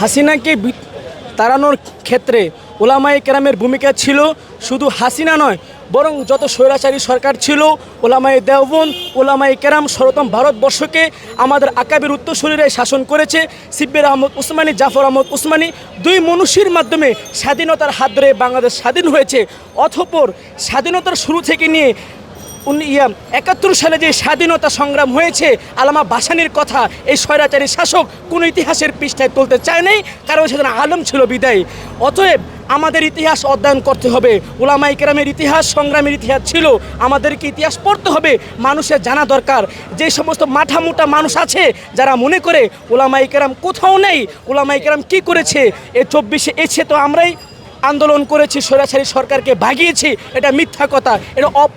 হাসিনাকে তাড়ানোর ক্ষেত্রে ওলামাই কেরামের ভূমিকা ছিল শুধু হাসিনা নয়, বরং যত স্বৈরাচারী সরকার ছিল ওলামাই দেওবন ওলামাই কেরাম সর্বতম ভারতবর্ষকে আমাদের আকাবির উত্তরসূরিরাই শাসন করেছে। সিব্বির আহমদ উসমানী, জাফর আহমদ উসমানী দুই মনুষ্যের মাধ্যমে স্বাধীনতার হাত ধরে বাংলাদেশ স্বাধীন হয়েছে। অথপর স্বাধীনতার শুরু থেকে নিয়ে ইয়া একাত্তর সালে যে স্বাধীনতা সংগ্রাম হয়েছে, আলামা বাসানির কথা এই স্বৈরাচারী শাসক কোনো ইতিহাসের পৃষ্ঠায় তুলতে চায় নাই, কারণ সেখানে আলম ছিল বিদায়। অতএব আমাদের ইতিহাস অধ্যয়ন করতে হবে ওলামাই কেরামের ইতিহাস, সংগ্রামের ইতিহাস ছিল, আমাদেরকে ইতিহাস পড়তে হবে, মানুষের জানা দরকার। যে সমস্ত মাঠা মোটা মানুষ আছে, যারা মনে করে ওলামাই কেরাম কোথাও নেই ওলামাই কেরাম কী করেছে, এ চব্বিশে এসে তো আমরাই আন্দোলন করেছি, স্বৈরাচারী সরকারকে ভাগিয়েছি, এটা মিথ্যা কথা, এটা অপ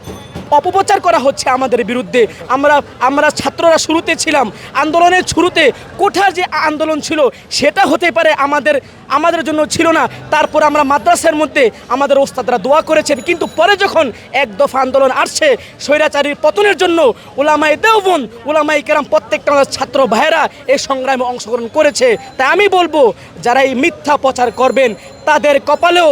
অপপ্রচার করা হচ্ছে আমাদের বিরুদ্ধে। আমরা আমরা ছাত্ররা শুরুতে ছিলাম। আন্দোলনের শুরুতে কোঠার যে আন্দোলন ছিল, সেটা হতে পারে আমাদের আমাদের জন্য ছিল না। তারপর আমরা মাদ্রাসার মধ্যে আমাদের ওস্তাদরা দোয়া করেছেন। কিন্তু পরে যখন এক দফা আন্দোলন আসছে, স্বৈরাচারীর পতনের জন্য ওলামাই দেওবন ওলামাই কেরাম প্রত্যেকটা আমাদের ছাত্র ভাইয়েরা এই সংগ্রামে অংশগ্রহণ করেছে। তাই আমি বলব, যারা এই মিথ্যা প্রচার করবেন তাদের কপালেও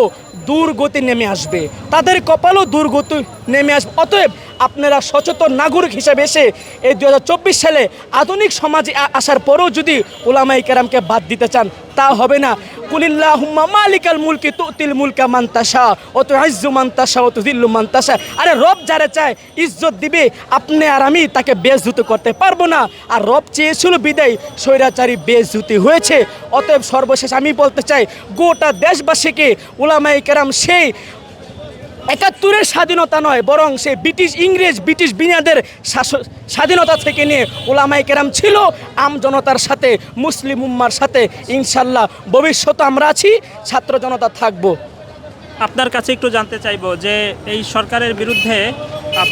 দুর্গতি নেমে আসবে। তাদের কপালও দুর্গতি নেমে আসবে। অতএব আপনারা সচেতন নাগরিক হিসেবে এসে এই দু হাজার চব্বিশ সালে আধুনিক সমাজে আসার পরেও যদি ওলামাই কেরামকে বাদ দিতে চান, তা হবে না। কুলিল্লাহুম্মা মালিকাল মুলকি তুতিল মুলকা মান্তাসা ও তো আইজু মান্তাসা ও তো দিল্লু মান্তাসা আরে রব যারা চায় ইজ্জত দিবে, আপনি আর আমি তাকে বেজুতি করতে পারব না। আর রব চেয়েছিল বিদায়, স্বৈরাচারী বেজুতি হয়েছে। অতএব সর্বশেষ আমি বলতে চাই, গোটা দেশবাসীকে ওলামাই কেরাম সেই একাত্তরের স্বাধীনতা নয়, বরং সে ব্রিটিশ, ইংরেজ, ব্রিটিশ বিনিয়াদের স্বাধীনতা থেকে নিয়ে ওলামাই কেরাম ছিল। আম জনতার সাথে, মুসলিম উম্মার সাথে ইনশাল্লাহ ভবিষ্যতে আমরা আছি, ছাত্র জনতা থাকব। আপনার কাছে একটু জানতে চাইব যে এই সরকারের বিরুদ্ধে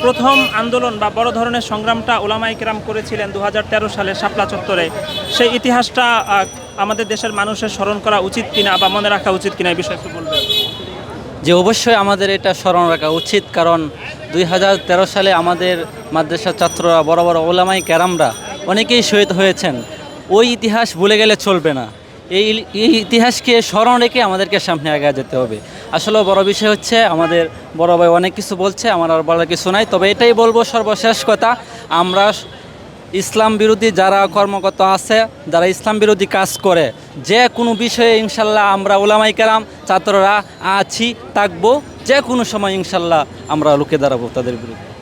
প্রথম আন্দোলন বা বড় ধরনের সংগ্রামটা ওলামাই কেরাম করেছিলেন দু সালে শাপলা চত্বরে। সেই ইতিহাসটা আমাদের দেশের মানুষের স্মরণ করা উচিত কিনা বা মনে রাখা উচিত কিনা এই বিষয়ে একটু বলবেন। যে অবশ্যই আমাদের এটা স্মরণ রাখা উচিত, কারণ দুই হাজার তেরো সালে আমাদের মাদ্রাসার ছাত্ররা, বড় বড় ওলামাই ক্যারামরা অনেকেই শহীদ হয়েছেন। ওই ইতিহাস ভুলে গেলে চলবে না। এই এই ইতিহাসকে স্মরণ রেখে আমাদেরকে সামনে আগে যেতে হবে। আসলে বড় বিষয় হচ্ছে, আমাদের বড় ভাই অনেক কিছু বলছে, আমার আর বলার কিছু নাই। তবে এটাই বলব সর্বশেষ কথা, আমরা ইসলাম বিরোধী যারা কর্মকর্তা আছে, যারা ইসলাম বিরোধী কাজ করে, যে কোনো বিষয়ে ইনশাল্লাহ আমরা ওলামাই কেরাম, ছাত্ররা আছি, থাকব, যে কোনো সময় ইনশাল্লাহ আমরা লুকে দাঁড়াবো তাদের বিরুদ্ধে।